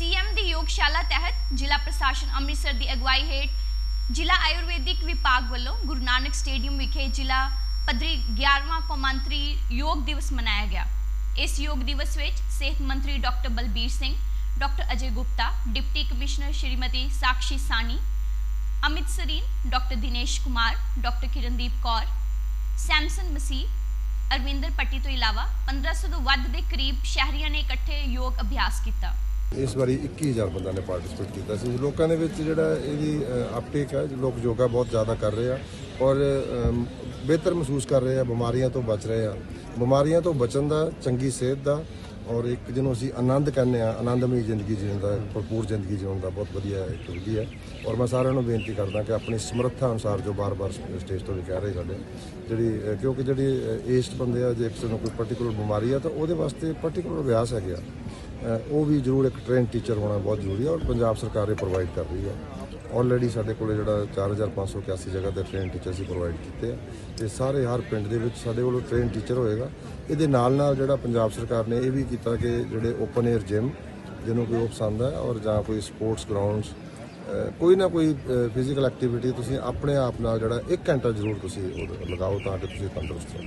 CM ਦੀ ਯੋਗਸ਼ਾਲਾ ਤਹਿਤ ਜ਼ਿਲ੍ਹਾ ਪ੍ਰਸ਼ਾਸਨ ਅੰਮ੍ਰਿਤਸਰ ਦੀ ਅਗਵਾਈ ਹੇਠ ਜ਼ਿਲ੍ਹਾ ਆਯੁਰਵੈਦਿਕ ਵਿਭਾਗ ਵੱਲੋਂ ਗੁਰੂ ਨਾਨਕ ਸਟੇਡੀਅਮ ਵਿਖੇ ਜ਼ਿਲ੍ਹਾ ਪੱਧਰੀ 11ਵਾਂ ਕੌਮਾਂਤਰੀ ਯੋਗ ਦਿਵਸ ਮਨਾਇਆ ਗਿਆ। ਇਸ ਯੋਗ ਦਿਵਸ ਵਿੱਚ ਸਿਹਤ ਮੰਤਰੀ doctor Balbir Singh, doctor Ajay Gupta, deputy commissioner Shrimati Sakshi Sawhney Amit Sareen doctor Dinesh Kumar, doctor Kirandeep Kaur, Samson Masih Arvinder Patti ਤੋਂ ਇਲਾਵਾ 1500 ਤੋਂ ਵੱਧ ਦੇ ਕਰੀਬ ਸ਼ਹਿਰੀਆਂ ਨੇ ਇਕੱਠੇ ਯੋਗ ਅਭਿਆਸ ਕੀਤਾ। ਇਸ ਵਾਰੀ 21000 ਬੰਦਾ ਨੇ ਪਾਰਟਿਸਿਪੇਟ ਕੀਤਾ ਸੀ। ਲੋਕਾਂ ਦੇ ਵਿੱਚ ਜਿਹੜਾ ਇਹਦੀ ਅਪਟੇਕ ਹੈ, ਲੋਕ ਯੋਗਾ ਬਹੁਤ ਜ਼ਿਆਦਾ ਕਰ ਰਹੇ ਆ ਔਰ ਬਿਹਤਰ ਮਹਿਸੂਸ ਕਰ ਰਹੇ ਆ, ਬਿਮਾਰੀਆਂ ਤੋਂ ਬਚ ਰਹੇ ਆ। ਬਿਮਾਰੀਆਂ ਤੋਂ ਬਚਣ ਦਾ, ਚੰਗੀ ਸਿਹਤ ਦਾ ਔਰ ਇੱਕ ਜਿਹਨੂੰ ਅਸੀਂ ਆਨੰਦ ਕਹਿੰਦੇ ਆ, ਆਨੰਦਮਈ ਜ਼ਿੰਦਗੀ ਜੀਣ ਦਾ, ਭਰਪੂਰ ਜ਼ਿੰਦਗੀ ਜਿਉਣ ਦਾ ਬਹੁਤ ਵਧੀਆ ਇੱਕ ਵਿਧੀ ਹੈ। ਔਰ ਮੈਂ ਸਾਰਿਆਂ ਨੂੰ ਬੇਨਤੀ ਕਰਦਾ ਕਿ ਆਪਣੀ ਸਮਰੱਥਾ ਅਨੁਸਾਰ ਜੋ ਬਾਰ-ਬਾਰ ਸਟੇਜ ਤੋਂ ਵੀ ਕਹਿ ਰਹੇ ਸਾਡੇ, ਜਿਹੜੀ ਕਿਉਂਕਿ ਜਿਹੜੀ ਏਜਡ ਬੰਦੇ ਆ, ਜੇ ਕਿਸੇ ਨੂੰ ਕੋਈ ਪਾਰਟਿਕੂਲਰ ਬਿਮਾਰੀ ਆ, ਤਾਂ ਉਹਦੇ ਵਾਸਤੇ ਪਾਰਟਿਕੂਲਰ ਅਭਿਆਸ ਹੈਗੇ ਆ। ਉਹ ਵੀ ਜ਼ਰੂਰ ਇੱਕ ਟ੍ਰੇਨ ਟੀਚਰ ਹੋਣਾ ਬਹੁਤ ਜ਼ਰੂਰੀ ਹੈ ਔਰ ਪੰਜਾਬ ਸਰਕਾਰ ਇਹ ਪ੍ਰੋਵਾਈਡ ਕਰ ਰਹੀ ਹੈ। ਆਲਰੇਡੀ ਸਾਡੇ ਕੋਲੇ ਜਿਹੜਾ 4581 ਜਗ੍ਹਾ ਤੇ ਟ੍ਰੇਨ ਟੀਚਰ ਅਸੀਂ ਪ੍ਰੋਵਾਈਡ ਕੀਤੇ ਆ। ਤੇ ਸਾਰੇ ਹਰ ਪਿੰਡ ਦੇ ਵਿੱਚ ਸਾਡੇ ਕੋਲ ਟ੍ਰੇਨ ਟੀਚਰ ਹੋਏਗਾ। ਇਹਦੇ ਨਾਲ ਨਾਲ ਜਿਹੜਾ ਪੰਜਾਬ ਸਰਕਾਰ ਨੇ ਇਹ ਵੀ ਕੀਤਾ ਕਿ ਜਿਹੜੇ ਓਪਨ 에ਅਰ ਜਿਮ ਜਿਹਨੂੰ ਕੋਈ ਉਹ ਪਸੰਦ ਹੈ ਔਰ ਜਾਂ ਕੋਈ ਸਪੋਰਟਸ ਗਰਾਊਂਡਸ ਕੋਈ ਨਾ ਕੋਈ ਫਿਜ਼ੀਕਲ ਐਕਟੀਵਿਟੀ ਤੁਸੀਂ ਆਪਣੇ ਆਪ ਨਾਲ ਜਿਹੜਾ 1 ਘੰਟਾ ਜ਼ਰੂਰ ਤੁਸੀਂ ਉਹ ਲਗਾਓ ਤਾਂ ਕਿ ਤੁਸੀਂ ਤੰਦਰੁਸਤ ਰਹੋ।